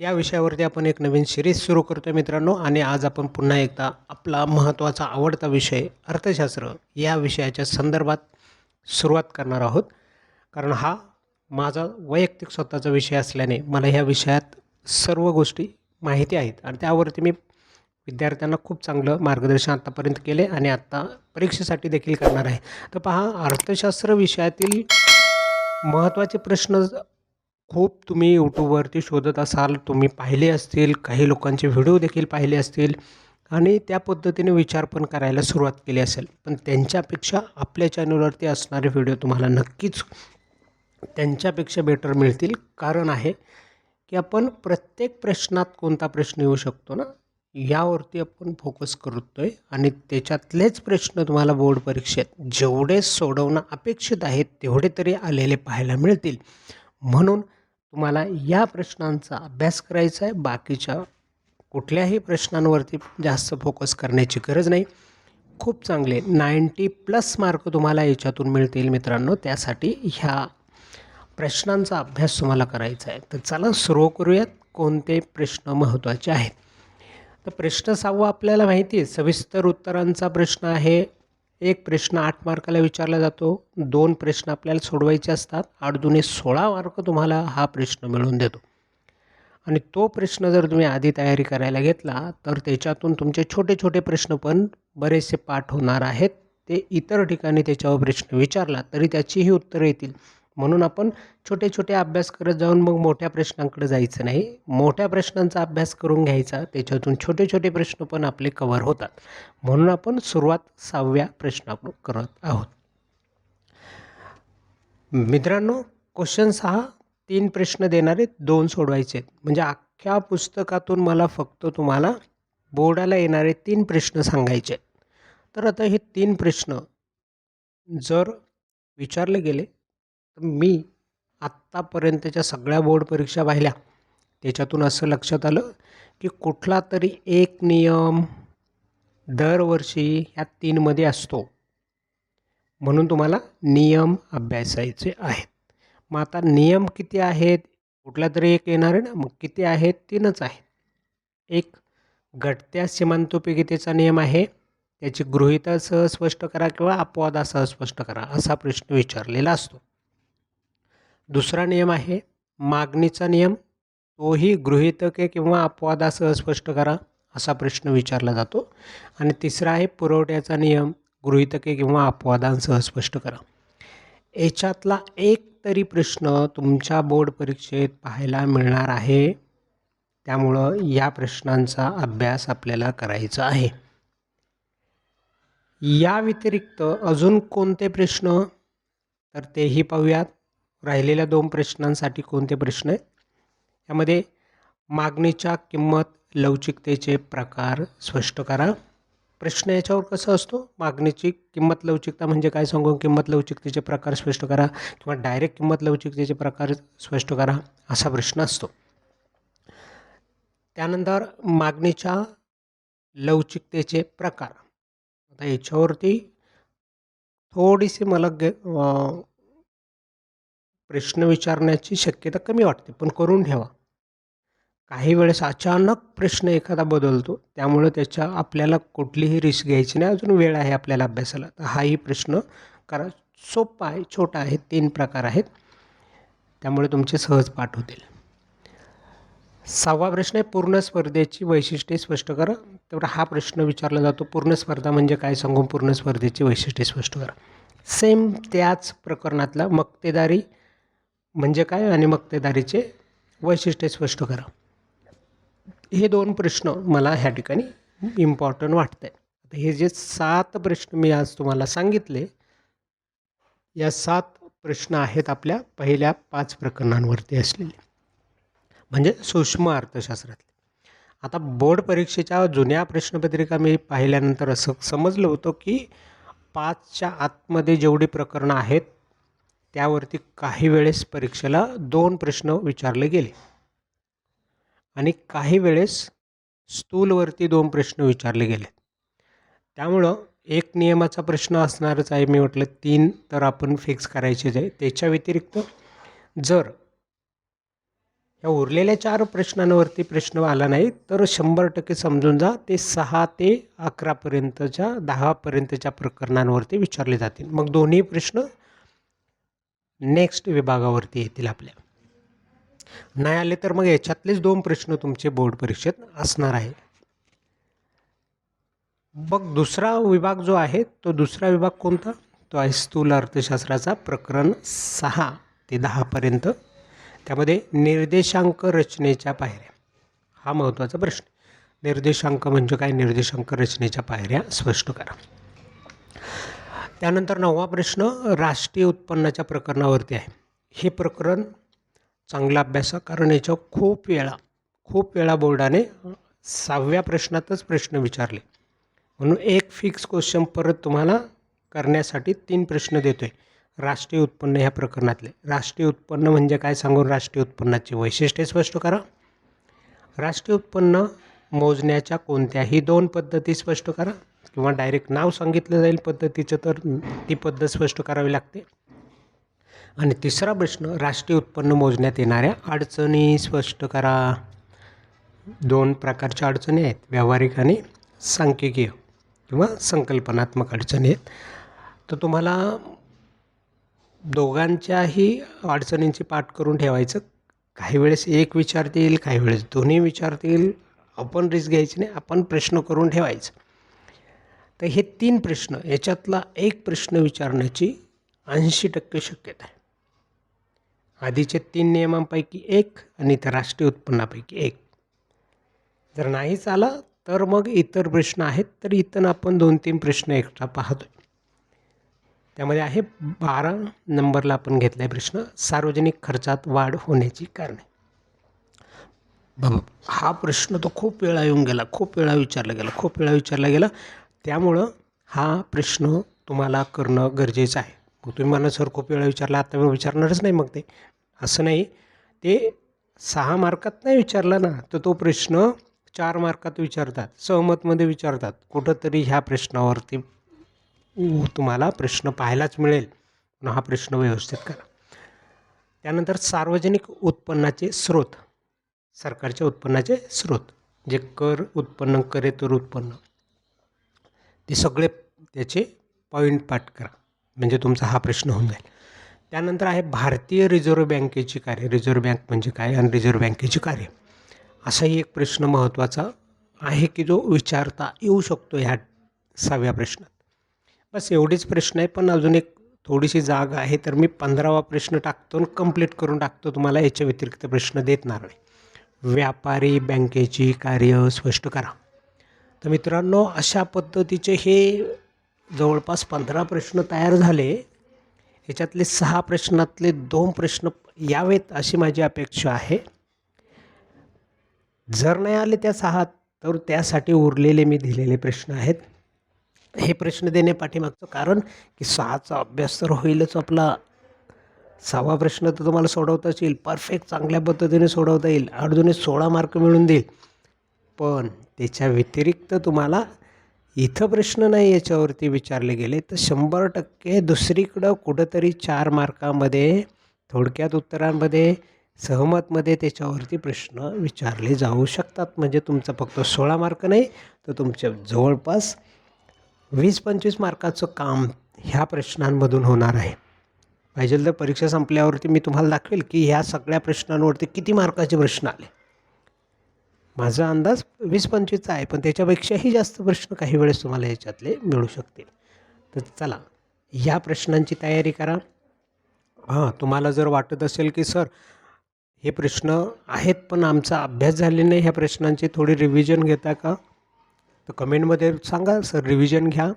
या विषयावरती आपण एक नवीन सिरीज सुरू करतो आहे मित्रांनो. आणि आज आपण पुन्हा एकदा आपला महत्त्वाचा आवडता विषय अर्थशास्त्र या विषयाच्या संदर्भात सुरुवात करणार आहोत. कारण हा माझा वैयक्तिक स्वतःचा विषय असल्याने मला ह्या विषयात सर्व गोष्टी माहिती आहेत. आणि त्यावरती मी विद्यार्थ्यांना खूप चांगलं मार्गदर्शन आत्तापर्यंत केले आणि आत्ता परीक्षेसाठी देखील करणार आहे. तर पहा अर्थशास्त्र विषयातील महत्त्वाचे प्रश्न खूप तुम्ही यूट्यूबवरती शोधत असाल तुम्ही पाहिले असतील काही लोकांचे व्हिडिओ देखील पाहिले असतील आणि त्या पद्धतीने विचार पण करायला सुरुवात केली असेल. पण त्यांच्यापेक्षा आपल्या चॅनलवरती असणारे व्हिडिओ तुम्हाला नक्कीच त्यांच्यापेक्षा बेटर मिळतील. कारण आहे की आपण प्रत्येक प्रश्नात कोणता प्रश्न येऊ शकतो ना यावरती आपण फोकस करतो आहे आणि त्याच्यातलेच प्रश्न तुम्हाला बोर्ड परीक्षेत जेवढे सोडवणं अपेक्षित आहेत तेवढे तरी आलेले पाहायला मिळतील. म्हणून तुम्हाला या प्रश्नांचा अभ्यास करायचा आहे. बाकीच्या कुठल्याही प्रश्नांवरती जास्त फोकस करण्याची गरज नाही. खूप चांगले. नाईंटी प्लस मार्क तुम्हाला याच्यातून मिळतील मित्रांनो. त्यासाठी ह्या प्रश्नांचा अभ्यास तुम्हाला करायचा आहे. तर चला सुरू करूयात. कोणते प्रश्न महत्त्वाचे आहेत? तर प्रश्न सहावा आपल्याला माहिती आहे. सविस्तर उत्तरांचा प्रश्न आहे. एक प्रश्न आठ मार्काला विचारला जातो. दोन प्रश्न आपल्याला सोडवायचे असतात. आठ दुने सोळा मार्क तुम्हाला हा प्रश्न मिळवून देतो. आणि तो प्रश्न जर तुम्ही आधी तयारी करायला घेतला तर त्याच्यातून तुमचे छोटे छोटे प्रश्न पण बरेचसे पाठ होणार आहेत. ते इतर ठिकाणी त्याच्यावर प्रश्न विचारला तरी त्याचीही उत्तरं येतील. म्हणून आपण छोटे छोटे अभ्यास करत जाऊन मग मोठ्या प्रश्नांकडे जायचं नाही. मोठ्या प्रश्नांचा अभ्यास करून घ्यायचा त्याच्यातून छोटे छोटे प्रश्न पण आपले कवर होतात. म्हणून आपण सुरुवात सहाव्या प्रश्नाकडून करत आहोत. मित्रांनो क्वेश्चन सहा तीन प्रश्न देणारे दोन सोडवायचे आहेत. म्हणजे अख्ख्या पुस्तकातून मला फक्त तुम्हाला बोर्डाला येणारे तीन प्रश्न सांगायचे आहेत. तर आता हे तीन प्रश्न जर विचारले गेले तर मी आत्तापर्यंतच्या सगळ्या बोर्ड परीक्षा पाहिल्या. त्याच्यातून असं लक्षात आलं की कुठला तरी एक नियम दरवर्षी ह्या तीनमध्ये असतो. म्हणून तुम्हाला नियम अभ्यासायचे आहेत. मग आता नियम किती आहेत? कुठला तरी एक येणार आहे ना मग किती आहेत? तीनच आहेत. एक घटत्या सीमांतोपयोगितेचा नियम आहे. त्याची गृहितासह स्पष्ट करा किंवा अपवादासह स्पष्ट करा असा प्रश्न विचारलेला असतो. दुसरा नियम आहे मागणीचा नियम. तोही गृहितके किंवा अपवादासह स्पष्ट करा असा प्रश्न विचारला जातो. आणि तिसरा आहे पुरवठ्याचा नियम गृहितके किंवा अपवादांसह स्पष्ट करा. याच्यातला एक तरी प्रश्न तुमच्या बोर्ड परीक्षेत पाहायला मिळणार आहे. त्यामुळं या प्रश्नांचा अभ्यास आपल्याला करायचा आहे. या व्यतिरिक्त अजून कोणते प्रश्न? तर तेही पाहूयात. राहिलेल्या दोन प्रश्नांसाठी कोणते प्रश्न आहेत? यामध्ये मागणीच्या किंमत लवचिकतेचे प्रकार स्पष्ट करा. प्रश्न याच्यावर कसं असतो? मागणीची किंमत लवचिकता म्हणजे काय सांगू? किंमत लवचिकतेचे प्रकार स्पष्ट करा किंवा डायरेक्ट किंमत लवचिकतेचे प्रकार स्पष्ट करा असा प्रश्न असतो. त्यानंतर मागणीच्या लवचिकतेचे प्रकार. आता याच्यावरती थोडीशी मला गे प्रश्न विचारण्याची शक्यता कमी वाटते पण करून ठेवा. काही वेळेस अचानक प्रश्न एखादा बदलतो त्यामुळं त्याच्या आपल्याला कुठलीही रिस्क घ्यायची नाही अजून वेळ आहे आपल्याला अभ्यासाला. तर हाही प्रश्न करा सोपा आहे छोटा आहे तीन प्रकार आहेत. त्यामुळे तुमचे सहज पाठ होतील. सहावा प्रश्न आहे पूर्ण स्पर्धेची वैशिष्ट्ये स्पष्ट करा. तर हा प्रश्न विचारला जातो पूर्ण स्पर्धा म्हणजे काय सांगून पूर्ण स्पर्धेची वैशिष्ट्ये स्पष्ट करा. सेम त्याच प्रकरणातला मक्तेदारी म्हणजे काय आणि मक्तेदारीचे वैशिष्ट्ये स्पष्ट करा. हे दोन प्रश्न मला ह्या ठिकाणी इम्पॉर्टंट वाटत आहे आता हे जे सात प्रश्न मी आज तुम्हाला सांगितले या सात प्रश्न आहेत आपल्या पहिल्या पाच प्रकरणांवरती असलेले. म्हणजे सूक्ष्म अर्थशास्त्रातले. आता बोर्ड परीक्षेच्या जुन्या प्रश्नपत्रिका मी पाहिल्यानंतर असं समजलं होतं की पाचच्या आतमध्ये जेवढी प्रकरणं आहेत त्यावरती काही वेळेस परीक्षेला दोन प्रश्न विचारले गेले. आणि काही वेळेस स्थूलवरती दोन प्रश्न विचारले गेले. त्यामुळं एक नियमाचा प्रश्न असणारच आहे मी म्हटलं तीन तर आपण फिक्स करायचेच आहे त्याच्या व्यतिरिक्त जर या उरलेल्या चार प्रश्नांवरती प्रश्न आला नाही तर शंभर टक्के समजून जा ते सहा ते अकरापर्यंतच्या दहापर्यंतच्या प्रकरणांवरती विचारले जातील. मग दोन्ही प्रश्न नेक्स्ट विभागावरती येतील आपल्या. नाही आले तर मग याच्यातलेच दोन प्रश्न तुमचे बोर्ड परीक्षेत असणार आहे. मग दुसरा विभाग जो आहे तो दुसरा विभाग कोणता? तो आहे स्थूल अर्थशास्त्राचा प्रकरण सहा ते दहापर्यंत त्यामध्ये निर्देशांक रचनेच्या पायऱ्या. हा महत्त्वाचा प्रश्न. निर्देशांक म्हणजे काय? निर्देशांक रचनेच्या पायऱ्या स्पष्ट करा. त्यानंतर नववा प्रश्न राष्ट्रीय उत्पन्नाच्या प्रकरणावरती आहे. हे प्रकरण चांगला अभ्यासा कारण याच्यावर खूप वेळा खूप वेळा बोर्डाने सहाव्या प्रश्नातच प्रश्न विचारले. म्हणून एक फिक्स क्वेश्चन परत तुम्हाला करण्यासाठी तीन प्रश्न देतो आहे राष्ट्रीय उत्पन्न ह्या प्रकरणातले. राष्ट्रीय उत्पन्न म्हणजे काय सांगून राष्ट्रीय उत्पन्नाची वैशिष्ट्ये स्पष्ट करा. राष्ट्रीय उत्पन्न मोजण्याच्या कोणत्याही दोन पद्धती स्पष्ट करा. किंवा डायरेक्ट नाव सांगितलं जाईल पद्धतीचं तर ती पद्धत स्पष्ट करावी लागते. आणि तिसरा प्रश्न राष्ट्रीय उत्पन्न मोजण्यात येणाऱ्या अडचणी स्पष्ट करा. दोन प्रकारच्या अडचणी आहेत व्यावहारिक आणि सांख्यिकीय किंवा संकल्पनात्मक अडचणी आहेत. तर तुम्हाला दोघांच्याही अडचणींची पाठ करून ठेवायचं. काही वेळेस एक विचारतील काही वेळेस दोन्ही विचारतील. आपण रिस्क घ्यायची नाही आपण प्रश्न करून ठेवायचं. तर हे तीन प्रश्न याच्यातला एक प्रश्न विचारण्याची ऐंशी टक्के शक्यता आहे. आधीचे तीन नियमांपैकी एक आणि त्या राष्ट्रीय उत्पन्नापैकी एक. जर नाहीच आला तर मग इतर प्रश्न आहेत तर इथं आपण दोन तीन प्रश्न एक्स्ट्रा पाहतो त्यामध्ये आहे बारा नंबरला आपण घेतला आहे प्रश्न सार्वजनिक खर्चात वाढ होण्याची कारणे. हा प्रश्न तो खूप वेळा येऊन गेला खूप वेळा विचारला गेला खूप वेळा विचारला गेला. त्यामुळं हा प्रश्न तुम्हाला करणं गरजेचं आहे. मग तुम्ही मला सर खूप वेळा विचारला आता मी विचारणारच नाही मग ते. असं नाही. ते सहा मार्कात नाही विचारला ना तर तो प्रश्न चार मार्कात विचारतात सहमतमध्ये विचारतात. कुठंतरी ह्या प्रश्नावरती तुम्हाला प्रश्न पाहायलाच मिळेल. पण हा प्रश्न व्यवस्थित करा. त्यानंतर सार्वजनिक उत्पन्नाचे स्रोत. सरकारच्या उत्पन्नाचे स्रोत. जे कर उत्पन्न करेतर उत्पन्न. ते सगळे त्याचे पॉईंट पाठ करा. म्हणजे तुमचा हा प्रश्न होऊन जाईल. त्यानंतर आहे भारतीय रिझर्व्ह बँकेची कार्य. रिझर्व्ह बँक म्हणजे काय आणि रिझर्व्ह बँकेची कार्य? असाही एक प्रश्न महत्त्वाचा आहे की जो विचारता येऊ शकतो ह्या सहाव्या प्रश्नात. बस एवढेच प्रश्न आहे पण अजून एक थोडीशी जागा आहे तर मी पंधरावा प्रश्न टाकतो आणि कंप्लीट करून टाकतो. तुम्हाला याच्या व्यतिरिक्त प्रश्न देत नाही व्यापारी बँकेची कार्य स्पष्ट करा. तर मित्रांनो अशा पद्धतीचे हे जवळपास पंधरा प्रश्न तयार झाले. ह्याच्यातले सहा प्रश्नातले दोन प्रश्न यावेत अशी माझी अपेक्षा आहे. जर नाही आले त्या सहा तर त्यासाठी उरलेले मी दिलेले प्रश्न आहेत. हे प्रश्न देणे पाठीमागचं कारण की सहाचा अभ्यास तर होईलच. आपला सहावा प्रश्न तर तुम्हाला सोडवताच येईल. परफेक्ट चांगल्या पद्धतीने सोडवता येईल. आठ सोळा मार्क मिळून देईल. पण त्याच्या व्यतिरिक्त तुम्हाला इथं प्रश्न नाही याच्यावरती विचारले गेले तर शंभर टक्के दुसरीकडं कुठंतरी चार मार्कामध्ये थोडक्यात उत्तरांमध्ये सहमतमध्ये त्याच्यावरती प्रश्न विचारले जाऊ शकतात. म्हणजे तुमचं फक्त सोळा मार्क नाही तर तुमच्या जवळपास वीस पंचवीस मार्काचं काम ह्या प्रश्नांमधून होणार आहे. पाहिजे तर परीक्षा संपल्यावरती मी तुम्हाला दाखवेल की ह्या सगळ्या प्रश्नांवरती किती मार्काचे प्रश्न आले. माझा अंदाज वीस पंचवीसचा आहे पण त्याच्यापेक्षाही जास्त प्रश्न काही वेळेस तुम्हाला याच्यातले मिळू शकतील. तर चला ह्या प्रश्नांची तयारी करा. हां तुम्हाला जर वाटत असेल की सर हे प्रश्न आहेत पण आमचा अभ्यास झाले नाही ह्या प्रश्नांची थोडी रिव्हिजन घेता का? तर कमेंटमध्ये सांगा सर रिव्हिजन घ्या.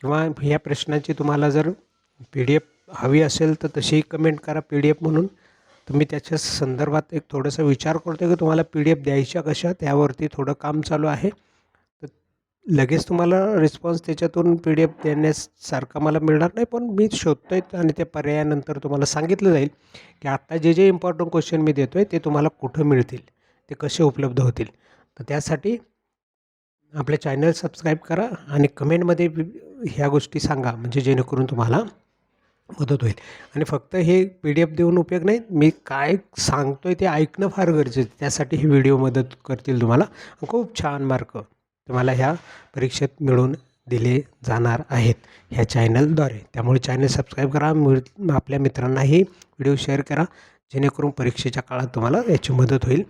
किंवा ह्या प्रश्नाची तुम्हाला जर पी डी एफ हवी असेल तर तशीही कमेंट करा पी डी एफ म्हणून. तर मी त्याच्या संदर्भात एक थोडंसं विचार करतो की तुम्हाला पी डी एफ द्यायच्या कशा? त्यावरती थोडं काम चालू आहे. तर लगेच तुम्हाला रिस्पॉन्स त्याच्यातून पी डी एफ देण्यासारखा मला मिळणार नाही पण मी शोधतो आहे आणि त्या पर्यायानंतर तुम्हाला सांगितलं जाईल की आत्ता जे जे इम्पॉर्टंट क्वेश्चन मी देतो आहे ते तुम्हाला कुठं मिळतील? ते कसे उपलब्ध होतील? तर त्यासाठी आपले चॅनल सबस्क्राईब करा आणि कमेंटमध्ये ह्या गोष्टी सांगा म्हणजे जेणेकरून तुम्हाला मदत होईल. आणि फक्त हे पी डी एफ देऊन उपयोग नाही मी काय सांगतो आहे ते ऐकणं फार गरजेचं आहे. त्यासाठी हे व्हिडिओ मदत करतील तुम्हाला. खूप छान मार्क तुम्हाला ह्या परीक्षेत मिळून दिले जाणार आहेत ह्या चॅनलद्वारे. त्यामुळे चॅनल सबस्क्राईब करा आपल्या मित्रांनाही व्हिडिओ शेअर करा जेणेकरून परीक्षेच्या काळात तुम्हाला याची मदत होईल.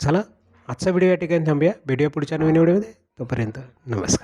चला आजचा व्हिडिओ या ठिकाणी थांबूया. भेटूया पुढच्या नवीन व्हिडिओमध्ये. तोपर्यंत नमस्कार.